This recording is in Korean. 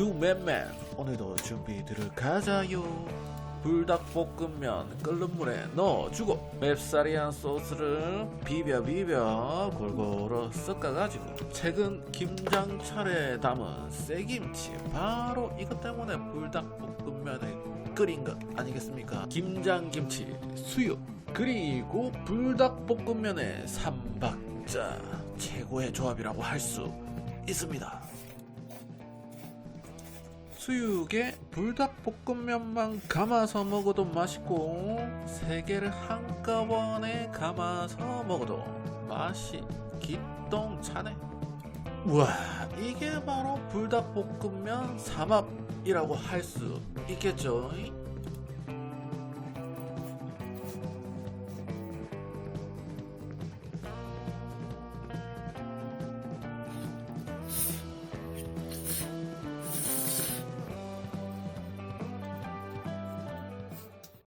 유맨맨 오늘도 준비 들어가자요. 불닭볶음면 끓는 물에 넣어주고 맵싸리한 소스를 비벼 비벼 골고루 섞어가지고 최근 김장철에 담은 새김치 바로 이것 때문에 불닭볶음면에 끓인 것 아니겠습니까? 김장김치 수육 그리고 불닭볶음면의 삼박자 최고의 조합이라고 할 수 있습니다 수육에 불닭볶음면만 감아서 먹어도 맛있고 세 개를 한꺼번에 감아서 먹어도 맛이 기똥차네. 우와 이게 바로 불닭볶음면 삼합이라고 할 수 있겠죠?